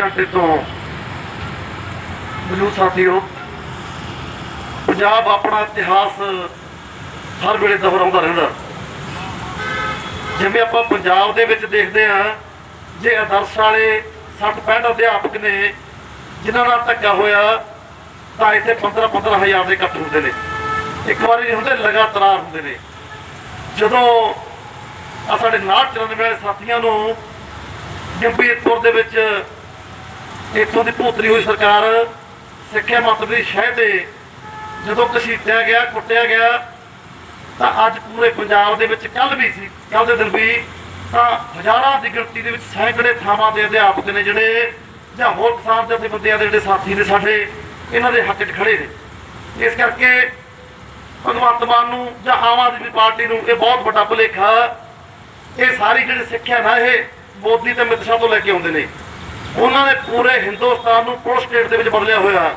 ਘੰਟੇ ਤੋਂ ਮੌਜੂਦ ਸਾਥੀਓ, ਪੰਜਾਬ ਆਪਣਾ ਇਤਿਹਾਸ ਹਰ ਵੇਲੇ ਦੁਹਰਾਉਂਦਾ ਰਹਿੰਦਾ। ਜਿਵੇਂ ਆਪਾਂ ਪੰਜਾਬ ਦੇ ਵਿੱਚ ਦੇਖਦੇ ਆ ਜੇ ਆਦਰਸ਼ ਵਾਲੇ 60 65 ਅਧਿਆਪਕ ਨੇ ਜਿਨ੍ਹਾਂ ਨਾਲ ਧੱਕਾ ਹੋਇਆ, ਤਾਂ ਇੱਥੇ 15 15 ਹਜ਼ਾਰ ਦੇ ਇਕੱਠ ਹੁੰਦੇ ਨੇ। ਇੱਕ ਵਾਰੀ ਨਹੀਂ ਹੁੰਦੇ, ਲਗਾਤਾਰ ਹੁੰਦੇ ਨੇ। ਜਦੋਂ ਆ ਸਾਡੇ ਨਾਲ ਚੱਲਣ ਵਾਲੇ ਸਾਥੀਆਂ ਨੂੰ ਜੰਬੀਰਪੁਰ ਦੇ ਵਿੱਚ ਇੱਥੋਂ ਦੀ ਭੂਤਰੀ ਹੋਈ ਸਰਕਾਰ ਸਿੱਖਿਆ ਮੰਤਰੀ ਦੀ ਸ਼ਹਿ ਤੇ ਜਦੋਂ ਘਸੀਟਿਆ ਗਿਆ, ਕੁੱਟਿਆ ਗਿਆ, ਤਾਂ ਅੱਜ ਪੂਰੇ ਪੰਜਾਬ ਦੇ ਵਿੱਚ ਕੱਲ ਵੀ ਸੀ ਕੱਲ ਦੇ ਦਿਨ ਵੀ ਤਾਂ ਹਜ਼ਾਰਾਂ ਦੀ ਗਿਣਤੀ ਦੇ ਵਿੱਚ ਸੈਂਕੜੇ ਥਾਵਾਂ ਦੇ ਅਧਿਆਪਕ ਨੇ ਜਿਹੜੇ, ਜਾਂ ਹੋਰ ਕਿਸਾਨ ਜਥੇਬੰਦੀਆਂ ਦੇ ਜਿਹੜੇ ਸਾਥੀ ਨੇ ਸਾਡੇ, ਇਹਨਾਂ ਦੇ ਹੱਕ 'ਚ ਖੜੇ ਨੇ। ਇਸ ਕਰਕੇ ਭਗਵੰਤ ਮਾਨ ਨੂੰ ਜਾਂ ਆਮ ਆਦਮੀ ਪਾਰਟੀ ਨੂੰ ਇਹ ਬਹੁਤ ਵੱਡਾ ਭੁਲੇਖਾ, ਇਹ ਸਾਰੀ ਜਿਹੜੀ ਸਿੱਖਿਆ ਨਾ ਇਹ ਮੋਦੀ ਤੇ ਅਮਿਤ ਸ਼ਾਹ ਤੋਂ ਲੈ ਕੇ ਆਉਂਦੇ ਨੇ। ਉਹਨਾਂ ਨੇ ਪੂਰੇ ਹਿੰਦੁਸਤਾਨ ਨੂੰ ਪੁਲਿਸ ਸਟੇਟ ਦੇ ਵਿੱਚ ਬਦਲਿਆ ਹੋਇਆ।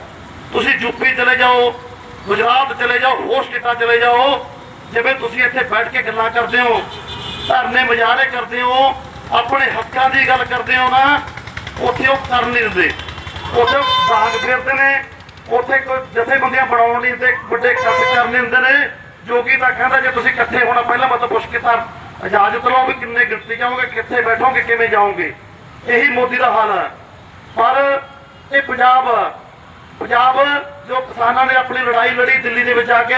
ਤੁਸੀਂ ਯੂਪੀ ਚਲੇ ਜਾਓ, ਗੁਜਰਾਤ ਚਲੇ ਜਾਓ, ਹੋਰ ਸਟੇਟਾਂ ਚਲੇ ਜਾਓ। ਜਿਵੇਂ ਤੁਸੀਂ ਇੱਥੇ ਬੈਠ ਕੇ ਗੱਲਾਂ ਕਰਦੇ ਹੋ, ਧਰਨੇ ਮਜਾਰੇ ਕਰਦੇ ਹੋ, ਆਪਣੇ ਹੱਕਾਂ ਦੀ ਗੱਲ ਕਰਦੇ ਹੋ ਨਾ, ਉੱਥੇ ਉਹ ਕਰਨ ਨਹੀਂ ਦਿੰਦੇ। ਉੱਥੇ ਬਾਗ ਫਿਰਦੇ ਨੇ, ਉੱਥੇ ਕੋਈ ਜਥੇਬੰਦੀਆਂ ਬਣਾਉਣ ਲਈ ਤੇ ਵੱਡੇ ਇਕੱਠ ਕਰਨੇ ਹੁੰਦੇ ਨੇ ਜੋਗੀ ਤਾਂ ਕਹਿੰਦਾ ਜੇ ਤੁਸੀਂ ਇਕੱਠੇ ਹੋਣਾ, ਪਹਿਲਾਂ ਮਤਲਬ ਪੁੱਛ ਕੇ ਤਾਂ ਇਜਾਜ਼ਤ ਲਓ ਵੀ ਕਿੰਨੇ ਗਿਣਤੀ ਜਾਓਗੇ, ਕਿੱਥੇ ਬੈਠੋਗੇ, ਕਿਵੇਂ ਜਾਓਗੇ। ਇਹੀ ਮੋਦੀ ਦਾ ਹਾਲ ਹੈ। ਪਰ ਇਹ ਪੰਜਾਬ ਪੰਜਾਬ ਜੋ ਕਿਸਾਨਾਂ ਨੇ ਆਪਣੀ ਲੜਾਈ ਲੜੀ ਦਿੱਲੀ ਦੇ ਵਿੱਚ ਆ ਕੇ,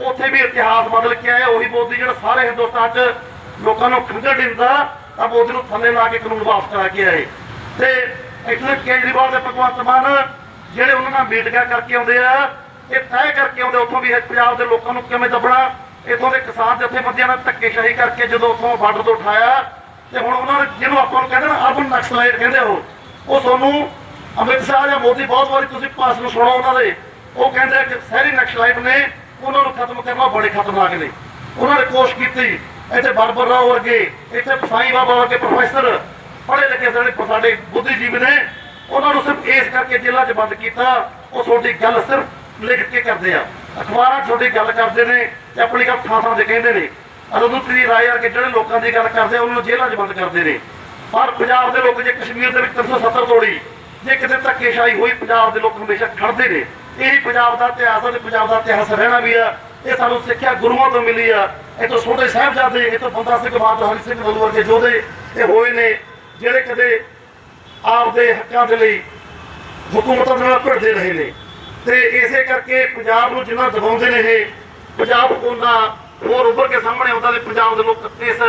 ਉੱਥੇ ਵੀ ਇਤਿਹਾਸ ਬਦਲ ਕੇ ਆਏ। ਉਹੀ ਮੋਦੀ ਜਿਹੜਾ ਸਾਰੇ ਹਿੰਦੁਸਤਾਨ 'ਚ ਲੋਕਾਂ ਨੂੰ ਖੰਗੜ ਦਿੰਦਾ, ਤਾਂ ਮੋਦੀ ਨੂੰ ਥੱਲੇ ਲਾ ਕੇ ਕਾਨੂੰਨ ਵਾਪਸ ਕਰਾ ਕੇ ਆਏ। ਤੇ ਇੱਥੇ ਕੇਜਰੀਵਾਲ ਦੇ ਭਗਵੰਤ ਮਾਨ, ਜਿਹੜੇ ਉਹਨਾਂ ਨਾਲ ਮੀਟਿੰਗਾਂ ਕਰਕੇ ਆਉਂਦੇ ਆ, ਇਹ ਤੈਅ ਕਰਕੇ ਆਉਂਦੇ ਉੱਥੋਂ ਵੀ ਪੰਜਾਬ ਦੇ ਲੋਕਾਂ ਨੂੰ ਕਿਵੇਂ ਦੱਬਣਾ। ਇੱਥੋਂ ਦੇ ਕਿਸਾਨ ਜਥੇਬੰਦੀਆਂ ਨਾਲ ਧੱਕੇਸ਼ਾਹੀ ਕਰਕੇ ਜਦੋਂ ਉੱਥੋਂ ਬਾਰਡਰ ਤੋਂ ਉਠਾਇਆ ਤੇ ਹੁਣ ਉਹਨਾਂ ਨੇ ਜਿਹਨੂੰ ਆਪਾਂ ਨੂੰ ਕਹਿੰਦੇ ਨਾ ਅਰਬਨ ਨਕਸਲਾਈਟ ਕਹਿੰਦੇ ਉਹ ਉਹ ਤੁਹਾਨੂੰ ਅਮਿਤ ਸ਼ਾਹ ਜਾਂ ਮੋਦੀ ਬਹੁਤ ਵਾਰੀ ਤੁਸੀਂ ਭਾਸ਼ਣ ਸੁਣੋ ਉਹਨਾਂ ਦੇ, ਉਹ ਕਹਿੰਦੇ ਕਿ ਸ਼ਹਿਰੀ ਨਕਸਲਾਈਟ ਨੇ, ਉਹਨਾਂ ਨੂੰ ਖਤਮ ਕਰਨਾ ਬੜੇ ਖਤਰਨਾਕ ਨੇ। ਉਹਨਾਂ ਨੇ ਕੋਸ਼ਿਸ਼ ਕੀਤੀ, ਇੱਥੇ ਬਰਬਰ ਰਾਓ ਵਰਗੇ, ਇੱਥੇ ਸਾਈਂ ਬਾਬਾ ਵਰਗੇ ਪ੍ਰੋਫੈਸਰ ਪੜ੍ਹੇ ਲਿਖੇ ਸਾਡੇ ਸਾਡੇ ਬੁੱਧੀਜੀਵੀ ਨੇ, ਉਹਨਾਂ ਨੂੰ ਸਿਰਫ ਇਸ ਕਰਕੇ ਜੇਲ੍ਹਾਂ 'ਚ ਬੰਦ ਕੀਤਾ, ਉਹ ਤੁਹਾਡੀ ਗੱਲ ਸਿਰਫ ਲਿਖ ਕੇ ਕਰਦੇ ਆ। ਅਖਬਾਰਾਂ 'ਚ ਤੁਹਾਡੀ ਗੱਲ ਕਰਦੇ ਨੇ ਤੇ ਆਪਣੀ ਗੱਲ ਥਾਂ ਥਾਂ ਤੇ ਕਹਿੰਦੇ ਨੇ। ਅਰੁੰਧਤੀ ਰਾਏ ਵਰਗੇ ਜਿਹੜੇ ਲੋਕਾਂ ਦੀ ਗੱਲ ਕਰਦੇ ਉਹਨਾਂ ਨੂੰ ਜੇਲ੍ਹਾਂ 'ਚ ਬੰਦ ਕਰਦੇ ਨੇ। ਪਰ ਪੰਜਾਬ ਦੇ ਲੋਕ ਜੇ ਕਸ਼ਮੀਰ ਦੇ ਵਿੱਚ 370 ਤੋੜੀ, ਜੇ ਕਿਤੇ ਧੱਕੇਸ਼ਾਹੀ ਹੋਈ, ਪੰਜਾਬ ਦੇ ਲੋਕ ਹਮੇਸ਼ਾ ਖੜਦੇ ਨੇ। ਇਹੀ ਪੰਜਾਬ ਦਾ ਇਤਿਹਾਸ ਹੈ ਤੇ ਪੰਜਾਬ ਦਾ ਇਤਿਹਾਸ ਰਹਿਣਾ ਵੀ ਆ। ਇਹ ਸਾਨੂੰ ਸਿੱਖਿਆ ਗੁਰੂਆਂ ਤੋਂ ਮਿਲੀ ਆ। ਇਹ ਤੋਂ ਛੋਟੇ ਸਾਹਿਬਜ਼ਾਦੇ, ਇਹ ਤੋਂ ਬੰਦਾ ਸਿੰਘ ਬਹਾਦਰ, ਹਰੀ ਸਿੰਘ ਨਲੂਆ ਵਰਗੇ ਯੋਧੇ, ਇਹ ਹੋਏ ਨੇ। ਜਿਹੜੇ ਕਦੇ ਆਪਦੇ ਹੱਕਾਂ ਦੇ ਲਈ ਹੁਕੂਮਤਾਂ ਨਾਲ ਭਿੜਦੇ ਰਹੇ ਨੇ। ਤੇ ਇਸੇ ਕਰਕੇ ਪੰਜਾਬ ਨੂੰ ਜਿੰਨਾ ਦਬਾਉਂਦੇ ਨੇ ਇਹ, ਪੰਜਾਬ ਉਹਨਾਂ ਹੋਰ ਉੱਭਰ ਕੇ ਸਾਹਮਣੇ ਆਉਂਦਾ ਤੇ ਪੰਜਾਬ ਦੇ ਲੋਕ ਇਸ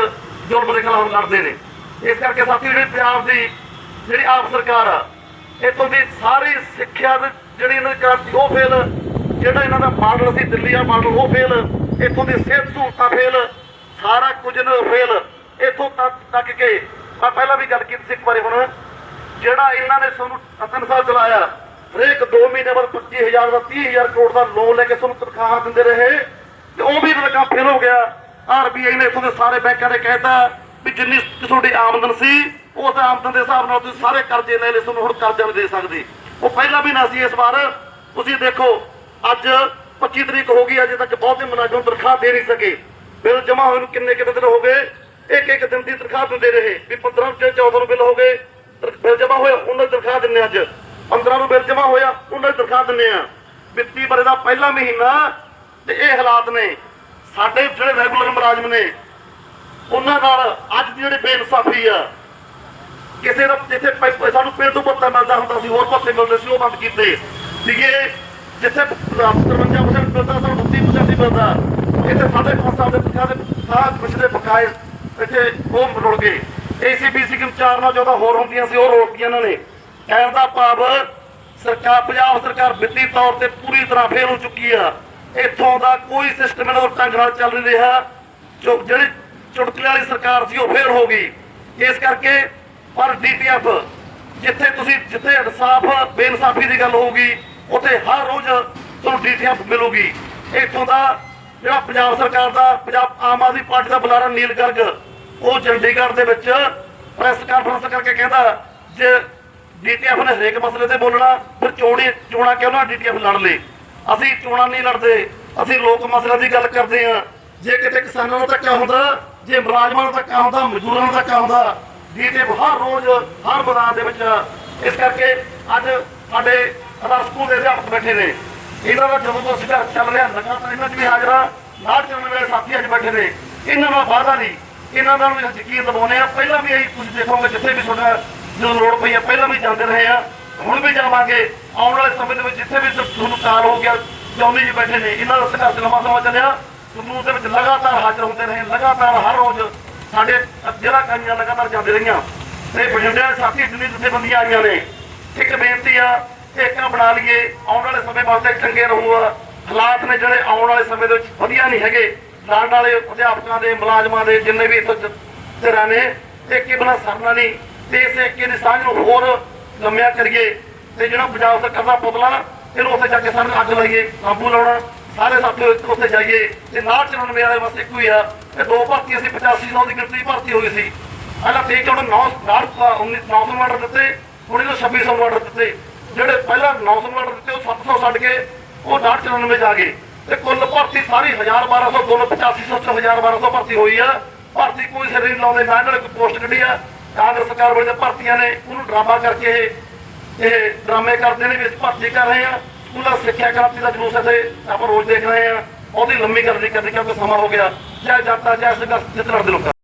ਜ਼ੁਲਮ ਦੇ ਖਿਲਾਫ ਲੜਦੇ ਨੇ। ਇਸ ਕਰਕੇ ਸਾਥੀ ਜਿਹੜੀ ਪੰਜਾਬ ਦੀ ਜਿਹੜੀ ਆਪ ਸਰਕਾਰ ਆ, ਇੱਥੋਂ ਦੀ ਸਾਰੀ ਸਿੱਖਿਆ ਦੀ ਜਿਹੜੀ ਇਹਨਾਂ ਦੀ ਕ੍ਰਾਂਤੀ, ਉਹ ਫੇਲ ਜਿਹੜਾ ਇਹਨਾਂ ਦਾ ਮਾਡਲ ਸੀ ਦਿੱਲੀ ਆ ਮਾਡਲ ਉਹ ਫੇਲ ਇੱਥੋਂ ਦੀ ਸਿਹਤ ਸਹੂਲਤਾਂ ਫੇਲ ਸਾਰਾ ਕੁਝ ਨਾ ਫੇਲ ਇੱਥੋਂ ਤੱਕ ਤੱਕ ਕੇ ਮੈਂ ਪਹਿਲਾਂ ਵੀ ਗੱਲ ਕੀਤੀ ਸੀ ਇੱਕ ਵਾਰੀ ਹੁਣ। ਜਿਹੜਾ ਇਹਨਾਂ ਨੇ ਤੁਹਾਨੂੰ ਤਿੰਨ ਸਾਲ ਚਲਾਇਆ, ਹਰੇਕ 2 ਮਹੀਨੇ ਬਾਅਦ 25000 ਦਾ 30000 ਕਰੋੜ ਦਾ ਲੋਨ ਲੈ ਕੇ ਸਾਨੂੰ ਤਨਖਾਹਾਂ ਦਿੰਦੇ ਰਹੇ। ਤੇ ਉਹ ਵੀ ਰਕਮ ਫੇਲ ਹੋ ਗਿਆ। ਆਰਬੀਆਈ ਨੇ ਇੱਥੋਂ ਦੇ ਸਾਰੇ ਬੈਂਕਾਂ ਨੇ ਕਹਿਤਾ ਵੀ ਜਿੰਨੀ ਤੁਹਾਡੀ ਆਮਦਨ ਸੀ, ਉਸ ਆਮਦਨ ਦੇ ਹਿਸਾਬ ਨਾਲ ਤੁਸੀਂ ਸਾਰੇ ਕਰਜ਼ੇ ਲੈ ਲਏ, ਤੁਹਾਨੂੰ ਹੁਣ ਕਰਜ਼ਾ ਨਹੀਂ ਦੇ ਸਕਦੇ। ਉਹ ਪਹਿਲਾਂ ਵੀ ਨਾ ਸੀ ਇਸ ਵਾਰ। ਤੁਸੀਂ ਦੇਖੋ, ਅੱਜ 25 ਤਰੀਕ ਹੋ ਗਈ, ਅਜੇ ਤੱਕ ਬਹੁਤੇ ਮੁਲਾਜ਼ਮ ਤਨਖਾਹ ਦੇ ਨਹੀਂ ਸਕੇ। ਬਿੱਲ ਜਮ੍ਹਾਂ ਹੋਏ ਨੂੰ ਕਿੰਨੇ ਕਿੰਨੇ ਦਿਨ ਹੋ ਗਏ? ਇੱਕ ਇੱਕ ਦਿਨ ਦੀ ਤਨਖਾਹ ਦਿੰਦੇ ਰਹੇ। ਵੀ 15 ਤੇ 14 ਨੂੰ ਬਿੱਲ ਹੋ ਗਏ। ਬਿੱਲ ਜਮ੍ਹਾਂ ਹੋਇਆ, ਉਹਨਾਂ ਦੀ ਤਨਖਾਹ ਦਿੰਨੇ ਅੱਜ। 15 ਨੂੰ ਬਿੱਲ ਜਮ੍ਹਾਂ ਹੋਇਆ, ਉਹਨਾਂ ਦੀ ਤਨਖਾਹ ਦਿੰਨੇ ਆ। ਵਿੱਤੀ ਬਰੇ ਦਾ ਪਹਿਲਾ ਮਹੀਨਾ ਤੇ ਇਹ ਹਾਲਾਤ ਨੇ, ਸਾਡੇ ਜਿਹੜੇ ਰੈਗੂਲਰ ਮੁਲਾਜ਼ਮ ਨੇ, ਉਹਨਾਂ ਨਾਲ ਅੱਜ ਦੀ ਜਿਹੜੀ ਬੇਇਨਸਾਫੀ ਆ, ਕਿਸੇ ਦਾ ਜਿੱਥੇ ਸਾਨੂੰ ਪਿੰਡ ਤੋਂ ਪੱਤਾ ਮਿਲਦਾ ਹੁੰਦਾ ਸੀ, ਹੋਰ ਪੱਤੇ ਮਿਲਦੇ ਸੀ, ਉਹ ਬੰਦ ਕੀਤੇ। ਸੀਗੇ, ਜਿੱਥੇ 53% ਮਿਲਦਾ, ਸਾਨੂੰ 30% ਮਿਲਦਾ। ਇੱਥੇ ਸਾਡੇ ਪੰਜ ਸਾਲ ਦੇ ਤਨਖਾਹ ਦੇ ਸਾਹ ਪਿਛਲੇ ਬਕਾਏ ਇੱਥੇ ਉਹ ਰੁੜ ਗਏ। ਏਸੀਬੀਸੀ ਕਿ ਨਾਲ ਜ਼ਿਆਦਾ ਹੋਰ ਹੁੰਦੀਆਂ ਸੀ, ਉਹ ਰੋਕੀਆਂ ਇਹਨਾਂ ਨੇ। ਕਹਿਣ ਦਾ ਭਾਵ, ਸਰਕਾਰ, ਪੰਜਾਬ ਸਰਕਾਰ ਵਿੱਤੀ ਤੌਰ ਤੇ ਪੂਰੀ ਤਰ੍ਹਾਂ ਫੇਲ ਹੋ ਚੁੱਕੀ ਆ। ਇੱਥੋਂ ਦਾ ਕੋਈ ਸਿਸਟਮ ਇਹਨਾਂ ਦਾ ਢੰਗ ਨਾਲ ਚੱਲ ਨਹੀਂ ਰਿਹਾ। ਜੋ ਜਿਹੜੀ ਚੁਟਕਲੇ ਵਾਲੀ ਸਰਕਾਰ ਸੀ ਉਹ ਫੇਲ ਹੋ ਗਈ। ਇਸ ਕਰਕੇ ਪਰ ਡੀਟੀਐਫ ਜਿੱਥੇ ਤੁਸੀਂ ਜਿੱਥੇ ਇਨਸਾਫ, ਬੇਇਨਸਾਫੀ ਦੀ ਗੱਲ ਹੋਊਗੀ, ਉੱਥੇ ਹਰ ਰੋਜ਼ ਤੁਹਾਨੂੰ ਡੀਟੀਐਫ ਮਿਲੂਗੀ। ਇੱਥੋਂ ਦਾ ਜਿਹੜਾ ਪੰਜਾਬ ਸਰਕਾਰ ਦਾ, ਪੰਜਾਬ ਆਮ ਆਦਮੀ ਪਾਰਟੀ ਦਾ ਬੁਲਾਰਾ ਨੀਲ ਗਰਗ ਉਹ ਚੰਡੀਗੜ੍ਹ ਦੇ ਵਿੱਚ ਪ੍ਰੈਸ ਕਾਨਫਰੰਸ ਕਰਕੇ ਕਹਿੰਦਾ, ਜੇ ਡੀਟੀਐਫ ਨੇ ਹਰੇਕ ਮਸਲੇ ਤੇ ਬੋਲਣਾ, ਫਿਰ ਚੋਣੀ ਚੋਣਾ ਕਿਉਂ ਨਾ ਡੀਟੀਐਫ ਲੜ ਲਈ ਅਸੀਂ ਚੋਣਾਂ ਨਹੀਂ ਲੜਦੇ, ਅਸੀਂ ਲੋਕ ਮਸਲਿਆਂ ਦੀ ਗੱਲ ਕਰਦੇ ਆ ਜੇ ਕਿਤੇ ਕਿਸਾਨਾਂ ਨੂੰ ਧੱਕਾ ਹੁੰਦਾ, ਜੇ ਮੁਲਾਜ਼ਮਾਂ ਨੂੰ ਧੱਕਾ ਹੁੰਦਾ, ਮਜ਼ਦੂਰਾਂ ਨੂੰ ਧੱਕਾ ਹੁੰਦਾ ਡੀਟੀਐਫ ਹਰ ਰੋਜ਼, ਹਰ ਮੈਦਾਨ ਦੇ ਵਿੱਚ। ਇਸ ਕਰਕੇ ਅੱਜ ਸਾਡੇ ਅਦਾਰ ਸਕੂਲ ਦੇ ਅਧਿਆਪਕ ਬੈਠੇ ਨੇ। ਇਹਨਾਂ ਦਾ ਜਦੋਂ ਤੋਂ ਸੰਘਰਸ਼ ਚੱਲ ਰਿਹਾ, ਲਗਾਤਾਰ ਇਹਨਾਂ 'ਚ ਵੀ ਹਾਜ਼ਰਾ ਨਾਲ ਚੱਲਣ ਵਾਲੇ ਸਾਥੀ ਅੱਜ ਬੈਠੇ ਨੇ। ਇਹਨਾਂ ਦਾ ਵਾਅਦਾ ਨਹੀਂ। ਇਹਨਾਂ ਦਾ ਵੀ ਯਕੀਨ ਦਿਵਾਉਂਦੇ ਆ ਪਹਿਲਾਂ ਵੀ ਅਸੀਂ ਤੁਸੀਂ ਦੇਖੋਗੇ, ਜਿੱਥੇ ਵੀ ਤੁਹਾਡਾ ਜਦੋਂ ਲੋੜ ਪਈ ਆ ਪਹਿਲਾਂ ਵੀ ਜਾਂਦੇ ਰਹੇ ਆ ਹੁਣ ਵੀ ਜਾਵਾਂਗੇ, ਆਉਣ ਵਾਲੇ ਸਮੇਂ ਦੇ ਵਿੱਚ ਜਿੱਥੇ ਵੀ ਤੁਹਾਨੂੰ ਕਾਲ ਹੋ ਗਿਆ ਜੌਨੀ ਜੀ ਬੈਠੇ ਨੇ, ਇਹਨਾਂ ਦਾ ਸੰਘਰਸ਼ ਲੰਮਾ ਸਮਾਂ ਚੱਲਿਆ। ਸਮੂਹ ਦੇ ਵਿੱਚ ਲਗਾਤਾਰ ਹਾਜ਼ਰ ਹੁੰਦੇ ਰਹੇ, ਲਗਾਤਾਰ ਹਰ ਰੋਜ਼ ਸਾਡੇ ਜਿਹੜਾ ਕਾਈਆਂ ਲਗਾਤਾਰ ਜਾਂਦੇ ਰਹੀਆਂ। ਤੇ ਬਠਿੰਡੇ ਦੇ ਸਾਥੀ ਜਿੰਨੀ ਜਥੇਬੰਦੀਆਂ ਆਈਆਂ ਨੇ, ਇੱਕ ਬੇਨਤੀ ਆ ਏਕਾ ਬਣਾ ਲਈਏ, ਆਉਣ ਵਾਲੇ ਸਮੇਂ ਵਾਸਤੇ ਚੰਗੇ ਰਹੂਗਾ ਹਾਲਾਤ ਨੇ ਜਿਹੜੇ ਆਉਣ ਵਾਲੇ ਸਮੇਂ ਦੇ ਵਿੱਚ ਵਧੀਆ ਨਹੀਂ ਹੈਗੇ। ਨਾਲ ਨਾਲੇ ਅਧਿਆਪਕਾਂ ਦੇ, ਮੁਲਾਜ਼ਮਾਂ ਦੇ, ਜਿੰਨੇ ਵੀ ਇੱਥੇ ਧਿਰਾਂ ਨੇ ਏਕੇ ਬਣਾ ਸਰਨਾ ਨਹੀਂ। ਤੇ ਇਸ ਏਕੇ ਦੀ ਸਾਂਝ ਨੂੰ ਹੋਰ ਲੰਮਿਆ ਕਰੀਏ ਤੇ ਜਿਹੜਾ ਪੰਜਾਬ ਸਰਕਾਰ ਦਾ ਪੁਤਲਾ ਇਹਨੂੰ ਉੱਥੇ ਜਾ ਕੇ ਸਾਨੂੰ ਅੱਗ ਲਾਈਏ, ਕਾਬੂ ਲਾਉਣਾ, ਸਾਰੇ ਸਾਥੀ ਉੱਥੇ- ਜਾਈਏ। ਤੇ ਨਾਲ ਚੱਲਣ ਵਾਲੇ ਬਸ ਇੱਕੋ ਹੀ ਆ। ਤੇ ਦੋ ਭਰਤੀ ਅਸੀਂ 85 ਨੌ ਦੀ ਗਿਣਤੀ ਭਰਤੀ ਹੋਈ ਸੀ। ਪਹਿਲਾਂ ਠੀਕ ਹੈ ਹੁਣ 9 ਨਾਲ 19 900 ਆਰਡਰ ਦਿੱਤੇ, ਹੁਣ ਇਹਨੂੰ 2600 ਆਰਡਰ ਦਿੱਤੇ। ਜਿਹੜੇ ਪਹਿਲਾਂ 900 ਆਰਡਰ ਦਿੱਤੇ, ਉਹ 700 ਛੱਡ ਕੇ ਉਹ 994 ਚ ਆ ਗਏ। ਤੇ ਕੁੱਲ ਭਰਤੀ ਸਾਰੀ 1000 1200 ਦੋਨੋਂ 8500 ਚ 1000 1200 ਭਰਤੀ ਹੋਈ ਆ। ਭਰਤੀ ਕੋਈ ਸਿਰ ਨਹੀਂ ਲਾਉਂਦੇ, ਨਾ ਇਹਨਾਂ ਨੇ ਕੋਈ ਪੋਸਟ ਕੱਢੀ ਆ। ਕਾਂਗਰਸ ਸਰਕਾਰ ਵੇਲੇ ਭਰਤੀਆਂ ਨੇ ਉਹਨੂੰ ਡਰਾਮਾ ਕਰਕੇ ਇਹ ਡਰਾਮੇ ਕਰਦੇ ਨੇ ਵੀ ਅਸੀਂ ਭਰਤੀ ਕਰ ਰਹੇ ਆ ਸਕੂਲਾਂ ਸਿੱਖਿਆ ਕ੍ਰਾਂਤੀ ਦਾ ਜਲੂਸ ਇੱਥੇ ਆਪਾਂ ਰੋਜ਼ ਦੇਖ ਰਹੇ ਆ ਉਹਦੀ ਲੰਮੀ ਕਰਨੀ ਕਰਨੀ ਕਿਉਂਕਿ ਸਮਾਂ ਹੋ ਗਿਆ। ਜੈ ਜਨਤਾ, ਜੈ ਸੰਘਰਸ਼, ਜਿੱਤ ਲੜਦੇ ਲੋਕਾਂ